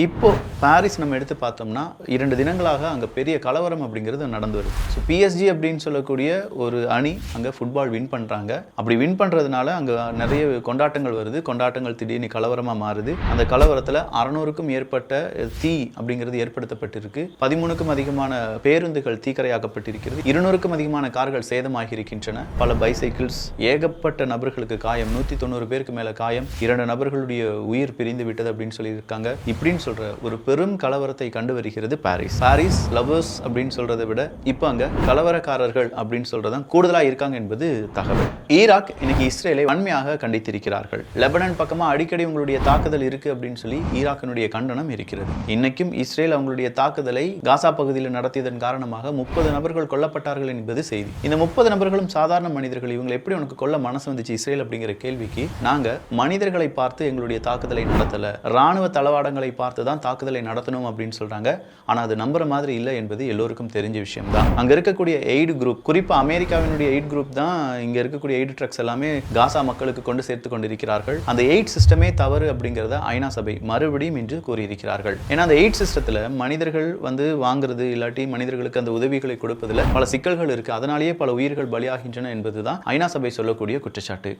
இப்போ பாரிஸ் நம்ம எடுத்து பார்த்தோம்னா இரண்டு தினங்களாக அங்கே பெரிய கலவரம் அப்படிங்கிறது நடந்து வருது. ஸோ பிஎஸ்ஜி அப்படின்னு சொல்லக்கூடிய ஒரு அணி அங்கே ஃபுட்பால் வின் பண்ணுறாங்க அப்படி வின் பண்ணுறதுனால அங்கே நிறைய கொண்டாட்டங்கள் வருது. கொண்டாட்டங்கள் திடீர்னு கலவரமாக மாறுது. அந்த கலவரத்தில் அறநூறுக்கும் மேற்பட்ட தீ அப்படிங்கிறது ஏற்படுத்தப்பட்டிருக்கு. பதிமூணுக்கும் அதிகமான பேருந்துகள் தீக்கரையாக்கப்பட்டிருக்கிறது. இருநூறுக்கும் அதிகமான கார்கள் சேதமாகி இருக்கின்றன பல பைசைக்கிள்ஸ் ஏகப்பட்ட நபர்களுக்கு காயம். நூற்றி தொண்ணூறு பேருக்கு மேலே காயம். இரண்டு நபர்களுடைய உயிர் பிரிந்து விட்டது அப்படின்னு சொல்லியிருக்காங்க. இப்படின்னு அப்படின்னு சொல்கிற ஒரு பெரும் கலவரத்தை கண்டு வருகிறது பாரிஸ். பாரிஸ் லவர்ஸ் அப்படின்னு சொல்கிறத விட இப்போ அங்கே கலவரக்காரர்கள் அப்படின்னு சொல்றதான் கூடுதலாக இருக்காங்க என்பது தகவல். ஈராக் இன்னைக்கு இஸ்ரேலை வன்மையாக கண்டித்திருக்கிறார்கள். லெபனன் பக்கமாக அடிக்கடி உங்களுடைய தாக்குதல் இருக்குது அப்படின்னு சொல்லி ஈராக்கினுடைய கண்டனம் இருக்கிறது. இன்னைக்கும் இஸ்ரேல் அவங்களுடைய தாக்குதலை காசா பகுதியில் நடத்தியதன் காரணமாக முப்பது நபர்கள் கொல்லப்பட்டார்கள் என்பது செய்தி. இந்த முப்பது நபர்களும் சாதாரண மனிதர்கள். இவங்களை எப்படி உனக்கு கொல்ல மனசு வந்துச்சு இஸ்ரேல் அப்படிங்கிற கேள்விக்கு நாங்கள் மனிதர்களை பார்த்து எங்களுடைய தாக்குதலை நடத்தலை. ராணுவ தளவாடங்களை பார்த்து தான் தாக்குதலை நடத்தணும் அப்படின்னு சொல்றாங்க. ஆனால் அது நம்புற மாதிரி இல்லை என்பது எல்லோருக்கும் தெரிஞ்ச விஷயம் தான் இருக்கக்கூடிய எய்டு குரூப் குறிப்பாக அமெரிக்காவினுடைய எய்ட் குரூப் தான் இங்கே இருக்கக்கூடிய எய்டு ட்ரக்ஸ் எல்லாமே காசா மக்களுக்கு கொண்டு சேர்த்து கொண்டிருக்கிறார்கள். அந்த எய்ட் சிஸ்டமே தவறு அப்படிங்கிறத ஐநா சபை மறுபடியும் இன்று கூறியிருக்கிறார்கள். ஏன்னா அந்த எய்ட் சிஸ்டத்தில் மனிதர்கள் வந்து வாங்குறது இல்லாட்டி மனிதர்களுக்கு அந்த உதவிகளை கொடுப்பதில் பல சிக்கல்கள் இருக்கு. அதனாலேயே பல உயிர்கள் பலியாகின்றன என்பதுதான் ஐநா சபை சொல்லக்கூடிய குற்றச்சாட்டு.